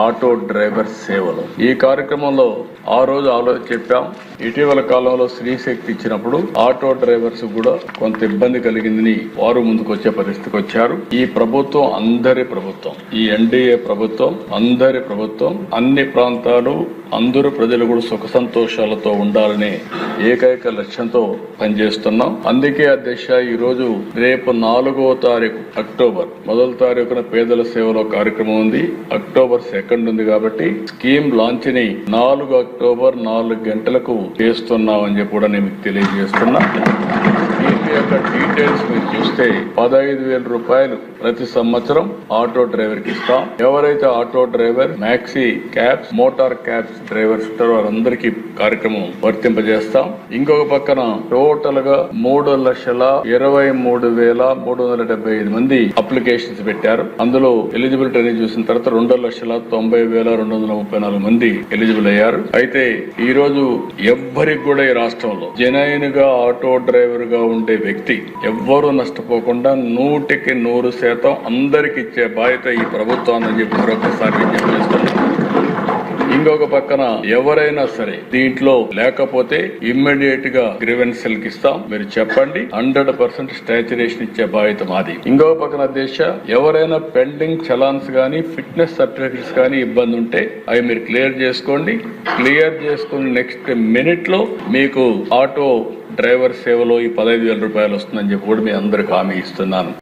Auto driver సేవలు. ఈ కార్యక్రమంలో ఆ రోజు ఆలోచన చెప్పాం. ఇటీవల కాలంలో స్త్రీ శక్తి ఇచ్చినప్పుడు ఆటో డ్రైవర్స్ కూడా కొంత ఇబ్బంది కలిగిందని వారు ముందుకు వచ్చే పరిస్థితికి వచ్చారు. ఈ ప్రభుత్వం అందరి ప్రభుత్వం ఈ ఎన్డీఏ ప్రభుత్వం అందరి ప్రభుత్వం అన్ని ప్రాంతాలు అందరూ ప్రజలు కూడా సుఖ సంతోషాలతో ఉండాలనే ఏకైక లక్ష్యంతో పనిచేస్తున్నాం. అందుకే అధ్యక్ష ఈ రోజు రేపు నాలుగో తారీఖు అక్టోబర్ మొదటి తారీఖున పేదల సేవలో కార్యక్రమం ఉంది. October second. ఉంది కాబట్టి స్కీమ్ లాంచ్ని నాలుగు అక్టోబర్ నాలుగు గంటలకు చేస్తున్నామని చెప్పి కూడా నేను తెలియజేస్తున్నా. చేసే పదహైదు వేల రూపాయలు ప్రతి సంవత్సరం ఆటో డ్రైవర్కి ఇస్తాం. ఎవరైతే auto driver maxi cabs motor cabs drivers ఉంటారో వారందరికీ కార్యక్రమం వర్తింపజేస్తాం. ఇంకొక పక్కన టోటల్గా మూడు లక్షల ఇరవై మూడు వేల మూడు వందల డెబ్బై ఐదు మంది అప్లికేషన్స్ పెట్టారు. అందులో ఎలిజిబిలిటీ అనేది చూసిన తర్వాత రెండు లక్షల తొంభై వేల రెండు వందల ముప్పై నాలుగు మంది ఎలిజిబుల్ అయ్యారు. అయితే ఈ రోజు ఎవ్వరికి కూడా ఈ రాష్ట్రంలో జనైన్గా ఆటో డ్రైవర్గా ఉండే వ్యక్తి ఎవ్వరూ నష్టపోకుండా నూటికి నూరు శాతం అందరికి ఇచ్చే బాధ్యత ఈ ప్రభుత్వాన్ని అని చెప్పి మరొకసారి విజ్ఞప్తి చేస్తున్నాం ఇంకొక పక్కన ఎవరైనా సరే దీంట్లో లేకపోతే ఇమ్మీడియట్గా గ్రీవెన్సెల్కి ఇస్తాం. మీరు చెప్పండి. హండ్రెడ్ పర్సెంట్ స్టాచ్యురేషన్ ఇచ్చే బాధ్యత మాది. ఇంకొక పక్కన దేశ ఎవరైనా పెండింగ్ చలాన్స్ గానీ ఫిట్నెస్ సర్టిఫికెట్స్ కానీ ఇబ్బంది ఉంటే అవి మీరు క్లియర్ చేసుకోండి. క్లియర్ చేసుకుని నెక్స్ట్ మినిట్లో మీకు ఆటో డ్రైవర్ సేవలో ఈ పదహైదు వేల రూపాయలు వస్తుందని చెప్పి కూడా మీ అందరికి హామీ ఇస్తున్నాను.